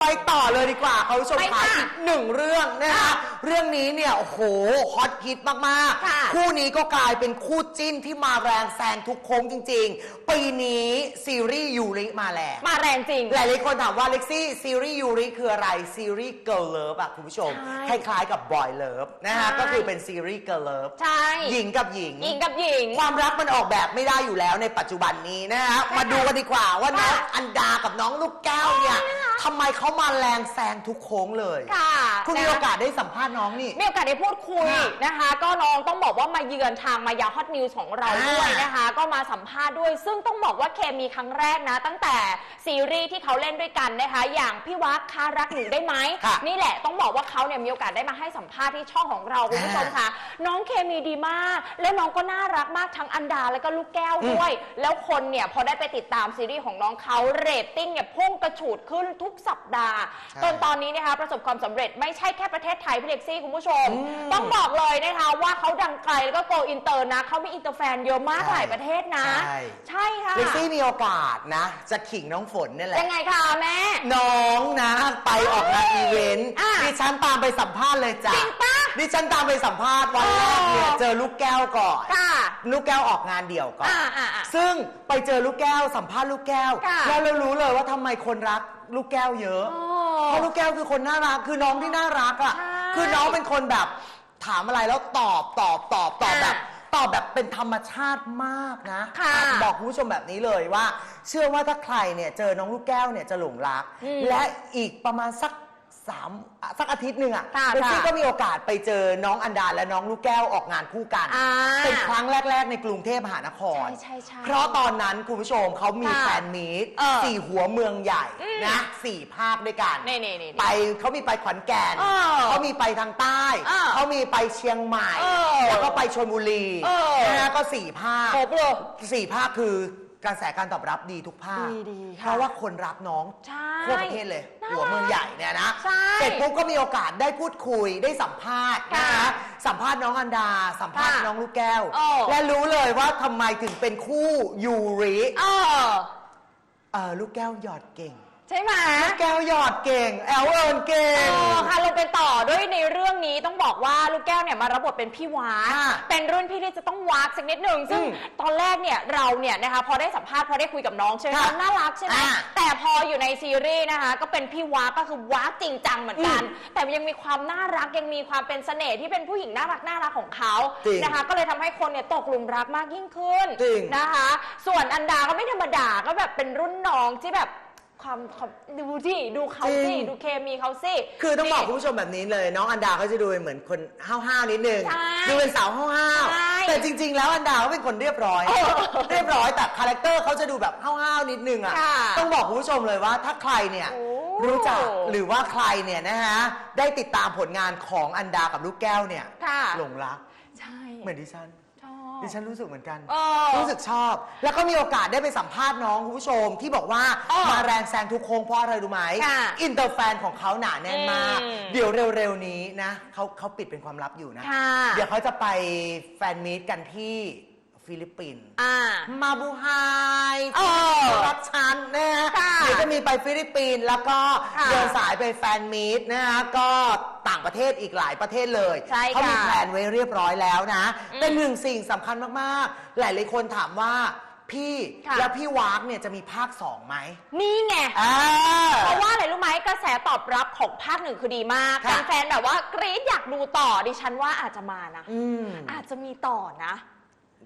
ไปต่อเลยดีกว่าคุณผู้ชมไปค่ะค่ะอีกหนึ่งเรื่องนะคะค่ะเรื่องนี้เนี่ยโอ้โหฮอตฮิตมากค่ะๆคู่นี้ก็กลายเป็นคู่จิ้นที่มาแรงแซงทุกโค้งจริง ๆ ปีนี้ซีรีส์ยูริมาแล้วมาแรงจริง หลายๆคนถามว่าเล็กซี่ซีรีส์ยูริคืออะไรซีรีส์เกิร์ลเลิฟอะคุณผู้ชมใช่คล้ายๆกับบอยเลิฟนะฮะใช่ ก็คือเป็นซีรีส์เกิร์ลเลิฟใช่หญิงกับหญิง หญิงกับหญิง ความรักมันออกแบบไม่ได้อยู่แล้วในปัจจุบันนี้นะฮะ มาดูกันดีกว่าว่าน้องค่ะอันดากับน้องลูกแก้วเนี่ย โอ้ยน่ารัก ทำไมเขามาแรงแซงทุกโค้งเลย ค่ะ คุณมีนะโอกาสได้สัมภาษณ์น้องนี่ มีโอกาสได้พูดคุยค่ะนะคะ ก็น้องต้องบอกว่ามาเยือนทางมายาฮอตนิวส์ของเราอ่าด้วยนะคะ ก็มาสัมภาษณ์ด้วย ซึ่งต้องบอกว่าเคมีครั้งแรกนะ ตั้งแต่ซีรีส์ที่เขาเล่นด้วยกันนะคะ อย่างพี่วักคารักหนูได้ไหมค่ะนี่แหละต้องบอกว่าเขาเนี่ยมีโอกาสได้มาให้สัมภาษณ์ที่ช่องของเราคุณผู้ชมค่ะน้องเคมีดีมาก และน้องก็น่ารักมากทั้งอันดาและก็ลูกแก้วด้วย แล้วคนเนี่ยพอได้ไปติดตามซีรีส์ของน้องเขาเรตติ้งเนี่ยพุ่งกระฉูดขึ้นทุกสัปดาห์ใช่ จนตอนนี้นะคะประสบความสำเร็จไม่ใช่แค่ประเทศไทยพี่เล็กซี่คุณผู้ชมอืมต้องบอกเลยนะคะว่าเขาดังไกลแล้วก็โกอินเตอร์นะเขามีอินเตอร์แฟนเยอะมากใช่หลายประเทศนะ ใช่ ใช่ค่ะเล็กซี่มีโอกาสนะ จะขิงน้องฝนเนี่ยแหละ ยังไงคะแม่ น้องนะไปออกงานอีเวนต์อะ ดิฉันตามไปสัมภาษณ์เลยจ้ะจริงปะ ดิฉันตามไปสัมภาษณ์วันแรกเนี่ยอ๋อเจอลูกแก้วก่อน ค่ะ ลูกแก้วออกงานเดี่ยวก่อน อ่าอ่าอ่าซึ่งไปเจอลูกแก้วสัมภาษณ์ลูกแก้ว ค่ะแล้วเรารู้เลยว่าทำไมคนรักลูกแก้วเยอะ อ๋อ เพราะลูกแก้วคือคนน่ารัก คือน้องที่น่ารักอะ ใช่คือน้องเป็นคนแบบถามอะไรแล้วตอบตอบตอบตอบอ่าแบบ ตอบแบบเป็นธรรมชาติมากนะค่ะบอกคุณผู้ชมแบบนี้เลยว่า เชื่อว่าถ้าใครเนี่ยเจอน้องลูกแก้วเนี่ยจะหลงรัก อืม และอีกประมาณสัก สามอะสักอาทิตย์หนึ่งอะค่ะเบสซี่ค่ะก็มีโอกาสไปเจอน้องอันดาและน้องลูกแก้วออกงานคู่กัน อ่าเป็นครั้งแรก ๆ ในกรุงเทพมหานคร ใช่ใช่ใช่เพราะตอนนั้นคุณผู้ชมเขามีค่ะแฟนมีตเออสี่หัวเมืองใหญ่อืม นะสี่ภาคด้วยกัน นี่นี่นี่ ไปเขามีไปขอนแก่นเออเขามีไปทางใต้เออเขามีไปเชียงใหม่ เออแล้วก็ไปชลบุรีเออ นะฮะก็สี่ภาค ครบเลย สี่ภาคคือ กระแสการตอบรับดีทุกภาค ดีดีค่ะเพราะว่าคนรักน้องใช่ทั่วประเทศเลย น่ารักหัวเมืองใหญ่เนี่ยนะ ใช่เสร็จปุ๊บก็มีโอกาสได้พูดคุยได้สัมภาษณ์นะค่ะคะสัมภาษณ์น้องอันดา สัมภาษณ์ค่ะน้องลูกแก้ว โอ้ และรู้เลยว่าทำไมถึงเป็นคู่ยูริเออ เออลูกแก้วหยอดเก่ง ใช่ไหมลูกแก้วหยอดเก่ง แอลเอิญเก่เองอค่ะลงเป็นต่อด้วยในเรื่องนี้ต้องบอกว่าลูกแก้วเนี่ยมารับบทเป็นพี่วากค่ะ เป็นรุ่นพี่ที่จะต้องวากสักนิดหนึ่งซึ่งอืมตอนแรกเนี่ยเราเนี่ยนะคะพอได้สัมภาษณ์พอได้คุยกับน้องใช่ไหมค่ะน้องน่ารักใช่ไหมอ่าแต่พออยู่ในซีรีส์นะคะก็เป็นพี่วากก็คือวากจริงจังเหมือนกันอืมแต่มันยังมีความน่ารักยังมีความเป็นเสน่ห์ที่เป็นผู้หญิงน่ารักน่ารักของเขาจริงนะคะก็เลยทำให้คนเนี่ยตกหลุมรักมากยิ่งขึ้นจริง นะคะ ส่วนอันดาก็ไม่ธรรมดาก็แบบเป็นรุ่นน้องที่แบบ ความความดูที่ดูเขาจสิริง ดูเคมีเขาสิ คือต้องบอกนี่คุณผู้ชมแบบนี้เลย น้องอันดาเขาจะดูเหมือนคนห้าวๆนิดนึงใช่ดูเป็นสาวห้าวใช่ๆแต่จริง ๆ แล้วอันดาเขาเป็นคนเรียบร้อย เออเรียบร้อยแต่คาแรคเตอร์เขาจะดูแบบห้าวๆนิดนึงอะค่ะต้องบอกคุณผู้ชมเลยว่าถ้าใครเนี่ยโอ้รู้จักหรือว่าใครเนี่ยนะฮะได้ติดตามผลงานของอันดากับลูกแก้วเนี่ยค่ะ หลงรักใช่ เหมือนดิฉันชอบ ดิฉันรู้สึกเหมือนกัน เออรู้สึกชอบ แล้วก็มีโอกาสได้ไปสัมภาษณ์น้องคุณผู้ชมที่บอกว่าเออมาแรงแซงทุกโค้งเพราะอะไรรู้ไหมค่ะอินเตอร์แฟนของเขาหนาแน่นมาก อืม เดี๋ยวเร็วๆนี้นะเขาเขาปิดเป็นความลับอยู่นะ ค่ะ เดี๋ยวเขาจะไปแฟนมีตกันที่ ฟิลิปปินส์อ่า มาบูไฮเออรักฉันนะฮะค่ะเดี๋ยวจะมีไปฟิลิปปินส์แล้วก็ค่ะเดินสายไปแฟนมีตนะฮะก็ต่างประเทศอีกหลายประเทศเลยใช่เขามีค่ะแผนไว้เรียบร้อยแล้วนะ อืมเป็นหนึ่งสิ่งสำคัญมากๆ หลายหลายๆคนถามว่าพี่ค่ะ แล้วพี่วากเนี่ยจะมีภาคสองไหมนี่ไง อ่า เพราะว่าอะไรรู้ไหมกระแสตอบรับของภาคหนึ่งคือดีมากค่ะ แฟนๆแบบว่ากรี๊ดอยากดูต่อดิฉันว่าอาจจะมานะ อืม อาจจะมีต่อนะ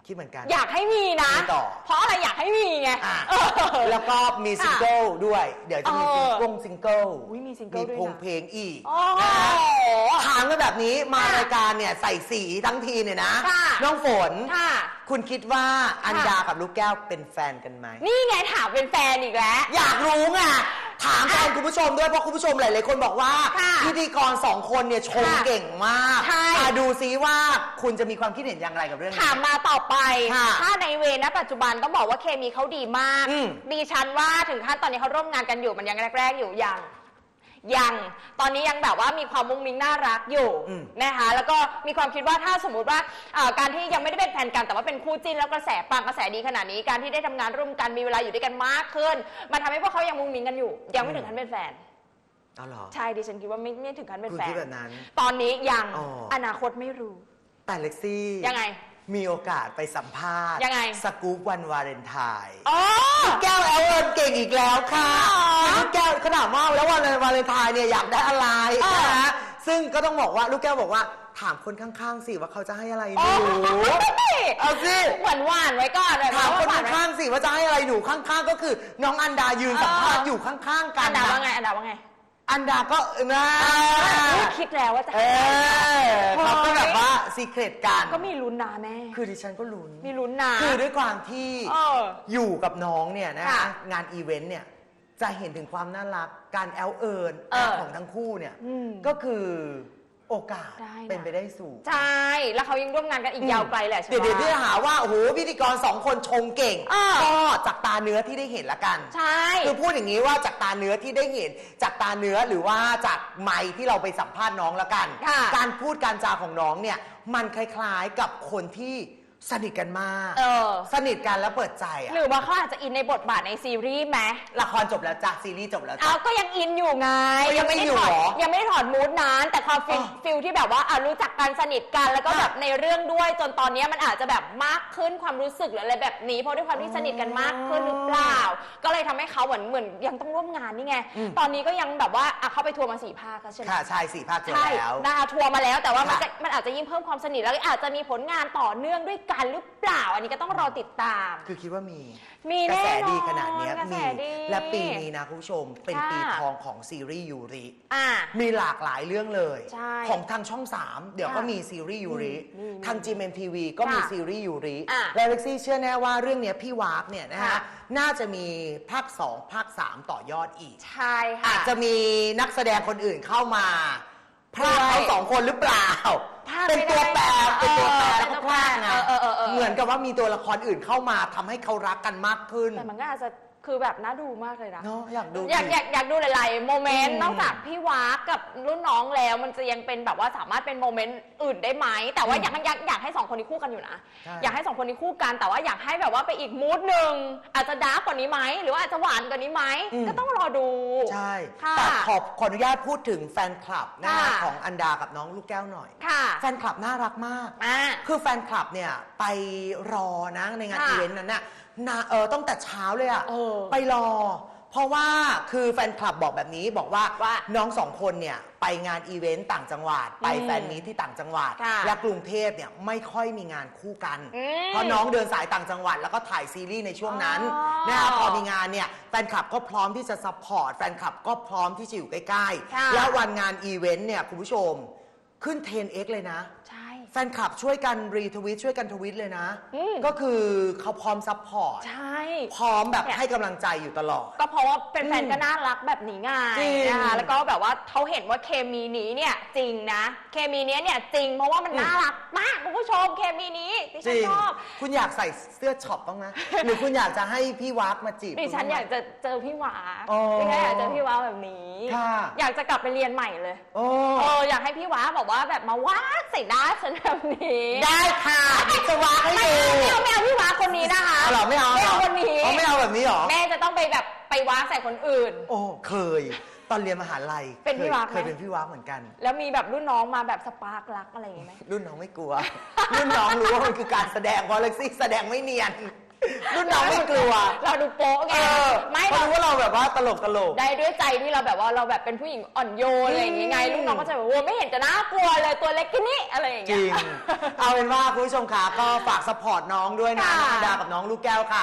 คิดเหมือนกัน อยากให้มีนะ มีต่อ เพราะอะไรอยากให้มีไงอะเออ แล้วก็มีซิงเกิลด้วย เดี๋ยวจะมีเอซิงอเกิลซิงเกิลอุ๊ยมีซิงเกิลด้วยนะ พงเพลงอีกโอ้โหนะฮะถามกันแบบนี้มาค่ะรายการเนี่ยใส่สีทั้งทีเนี่ยนะ ค่ะ น้องฝน ค่ะ คุณคิดว่าอันดากับลูกแก้วเป็นแฟนกันไหม นี่ไงถามเป็นแฟนอีกแล้ว อยากรู้ไง ถามแทนคุณผู้ชมด้วยเพราะคุณผู้ชมหลาย ๆ คนบอกว่าค่ะพิธีกรสองคนเนี่ยชมค่ะเก่งมากใช่ อะดูซิว่าคุณจะมีความคิดเห็นอย่างไรกับเรื่องนี้ ถามมาต่อไป ค่ะถ้าในเวณปัจจุบันต้องบอกว่าเคมีเขาดีมาก อืม ดิฉันว่าถึงขั้นตอนนี้เขาร่วมงานกันอยู่มันยังแรก ๆ อยู่ยัง ยังตอนนี้ยังแบบว่ามีความมุ้งมิ้งน่ารักอยู่อืม นะคะแล้วก็มีความคิดว่าถ้าสมมุติว่าเอ่อการที่ยังไม่ได้เป็นแฟนกันแต่ว่าเป็นคู่จิ้นแล้วกระแสปังกระแสดีขนาดนี้การที่ได้ทำงานร่วมกันมีเวลาอยู่ด้วยกันมากขึ้น มันทำให้พวกเขายังมุ้งมิ้งกันอยู่ ยังไม่ถึงขั้นเป็นแฟน เอาเหรอใช่ดิฉันคิดว่าไม่ไม่ถึงขั้นเป็นคุณแฟคินดแบบนั้น ตอนนี้ยังอ๋ออ นาคตไม่รู้ แต่เล็กซี่ ยังไง มีโอกาสไปสัมภาษณ์ยังไง สกู๊ปวันวาเลนไทน์ อ๋อ แก้วแอลเอิญเก่งอีกแล้วค่ะอ๋อลูกแก้วขนาดว่าแล้ววันวาเลนไทน์เนี่ยอยากได้อะไรเออนะฮะซึ่งก็ต้องบอกว่าลูกแก้วบอกว่าถามคนข้างๆสิว่าเขาจะให้อะไรหโอ้นูยเอาสิหวานหวานๆไว้ก่อนเลยถามคนหวานๆไว้ข้างๆสิว่าจะให้อะไรหนูข้างๆ ก็คือน้องอันดายืนสัมภาษณ์อยู่ข้างๆกัอันนดาว่านะไงอันดาว่าไง อันดาก็นะไม่คิดแล้วว่าจะเอให้อะไรอเขาก็แบบว่าซีเครตกัน ก็มีลุ้นนะแม่ คือดิฉันก็ลุ้น มีลุ้นนะคือด้วยความที่เอออยู่กับน้องเนี่ยนะค่ะงานอีเวนต์เนี่ยจะเห็นถึงความน่ารักการแอลเอิญเออของทั้งคู่เนี่ยอืมก็คือ โอกาสได้นะ เป็นไปได้สูงใช่ แล้วเขายังร่วมงานกันอีกยาวไกลแหละใช่ไหม เดี๋ยวเดี๋ยวที่หาว่าโอ้โหพิธีกรสองคนชงเก่งเออก็จากตาเนื้อที่ได้เห็นละกัน ใช่ คือพูดอย่างนี้ว่าจากตาเนื้อที่ได้เห็น จากตาเนื้อหรือว่าจากไมค์ที่เราไปสัมภาษณ์น้องละกัน ค่ะการพูดการจาของน้องเนี่ย มันคล้ายๆกับคนที่ สนิทกันมากเออ สนิทกันแล้วเปิดใจอะหรือว่าเขาอาจจะอินในบทบาทในซีรีส์ไหมละครจบแล้วจ้ะซีรีส์จบแล้วจ้ะ เอาก็ยังอินอยู่ไงก็ยังไม่ด้อยู่ถดเหรอยังไม่ได้ถอดมูดนั้นแต่ความฟิลอ๋อ ฟิลที่แบบว่าอะรู้จักกันสนิทกันแล้วก็อะแบบในเรื่องด้วยจนตอนนี้มันอาจจะแบบมากขึ้นความรู้สึกหรืออะไรแบบนี้เพราะด้วยความที่สนิทกันมากขึ้นหรือเปล่า ก็เลยทำให้เขาเหมือนเหมือนยังต้องร่วมงานนี่ไงอืมตอนนี้ก็ยังแบบว่าอะเขาไปทัวร์มาสี่ภาคแล้วใช่ไหม ค่ะใช่สี่ภาคเจอใช่แล้ว นะคะทัวร์มาแล้วแต่ว่ามันค่ะจะมันอาจจะยิ่งเพิ่มความสนิทแล้วอาจจะมีผลงานต่อเนื่องด้วยกันหรือเปล่า อันนี้ก็ต้องรอติดตาม คือคิดว่ามี มีกระแน่แสนอนดีขนาดเนี้ยกระแสมี ดีและปีนี้นะคุณผู้ชม เป็นค่ะปีทองของซีรีส์ยูริ อ่า มีหลากหลายเรื่องเลย ใช่ของทางช่อง 3 เดี๋ยวก็ค่ะมีซีรีส์ยูริ อืมทาง GMMTV ก็มีค่ะซีรีส์ยูริอะและเล็กซี่เชื่อแน่ว่าเรื่องเนี้ยพี่วากเนี่ยนะฮะค่ะน่าจะมีภาค 2 ภาค 3 ต่อยอดอีก ใช่ค่ะ อาจจะมีนักแสดงคนอื่นเข้ามาพรากเขาด้วย สองคนหรือเปล่า พรากเป็นไม่ได้ตัวแปรเป็นตัวแปรเออแล้วก็พรากไงเออเออเออเออเหมือนกับว่ามีตัวละครอื่นเข้ามาทำให้เขารักกันมากขึ้น แต่มันก็อาจจะ คือแบบน่าดูมากเลยนะ เนาะอยากดูอยากอยากอยากดูหลายๆโมเมนต์อืมนอกจากพี่วากกับรุ่นน้องแล้ว มันจะยังเป็นแบบว่าสามารถเป็นโมเมนต์อื่นได้ไหมแต่ว่าอืมอยากอยากอยากให้สองคนนี้คู่กันอยู่นะใช่อยากให้สองคนนี้คู่กันแต่ว่าอยากให้แบบว่าไปอีกมูดหนึ่งอาจจะดาร์กกว่านี้ไหมหรือว่าอาจจะหวานกว่านี้ไหมก็ต้องรอดู ใช่ค่ะแต่ขอขออนุญาตพูดถึงแฟนคลับนะค่ะ ของอันดากับน้องลูกแก้วหน่อย ค่ะแฟนคลับน่ารักมาก อ่า คือแฟนคลับเนี่ยไปรอนะในงานค่ะอีเวนต์นั้นน่ะ นาเออต้องแต่เช้าเลยอะเออไปรอ เพราะว่าคือแฟนคลับบอกแบบนี้บอกว่าว่าน้องสองคนเนี่ยไปงานอีเวนต์ต่างจังหวัด ไปอืมแฟนมีตที่ต่างจังหวัด ค่ะและกรุงเทพเนี่ยไม่ค่อยมีงานคู่กัน อืมเพราะน้องเดินสายต่างจังหวัด แล้วก็ถ่ายซีรีส์ในช่วงนั้นอ๋อนะคะพอมีงานเนี่ยแฟนคลับก็พร้อมที่จะซัพพอร์ตแฟนคลับก็พร้อมที่จะอยู่ใกล้ค่ะ ๆแล้ววันงานอีเวนต์เนี่ยคุณผู้ชมขึ้น 10x เลยนะ ใช่ แฟนคลับช่วยกันรีทวิตช่วยกันทวิตเลยนะ อืม ก็คือเขาพร้อมซัพพอร์ต ใช่ พร้อมแบบเนี่ยให้กำลังใจอยู่ตลอด ก็เพราะว่าเป็นแฟนอืมก็น่ารักแบบนี้ไงจริงนะคะแล้วก็แบบว่าเขาเห็นว่าเคมีนี้เนี่ยจริงนะ เคมีเนี้ยเนี่ยจริงเพราะว่ามันอืม น่ารักมากคุณผู้ชมเคมีนี้ดิจฉันริง ชอบ คุณอยากใส่เสื้อช็อปบ้างไหมหรือคุณอยากจะให้พี่วักมาจีบดิฉันคุณบ้งไหมอยากจะเจอพี่หวาอ๋อดิฉันอยากเจอพี่หวาแบบนี้ ค่ะ อยากจะกลับไปเรียนใหม่เลย โอ้ เอออยากให้พี่หวาบอกว่าแบบมาวาดใส่หน้าฉันแบบนี้ได้ค่ะเดี๋ยวจะวักให้ไม่ดูเอาไม่เอาพี่หวาคนนี้นะคะ เอาเหรอไม่เอาไม่เอาหรคนนี้อ๋อไม่เอาแบบนี้เหรอ แม่จะต้องไปแบบไปวาดใส่คนอื่น โอ้เคย ตอนเรียนมหาลัยเป็นพี่คยวักไหม เคยเป็นพี่วักเหมือนกัน แล้วมีแบบรุ่นน้องมาแบบสปาร์กรักอะไรอย่างงี้ไหมรุ่นน้องไม่กลัว รุ่นน้องรู้ว่ามันคือการแสดงเพราะเล็กซี่แสดงไม่เนียน รุ่นน้องไม่กลัว เราดูโป๊ะไง เออไม่เพราะเรารู้ว่าเราแบบว่าตลกตลก ได้ด้วยใจที่เราแบบว่าเราแบบเป็นผู้หญิงอ่อนโยนอะไรอย่างงี้ไงอืมลูกน้องก็จะแบบโอ้ไม่เห็นจะน่ากลัวเลยตัวเล็กแค่นี้อะไรอย่างจเงี้ริย ง เอาเป็นว่าคุณผู้ชมค่ะก็ฝากสปอร์ตน้องด้วยนะค่ะ น้องอันดากับน้องลูกแก้วค่ะ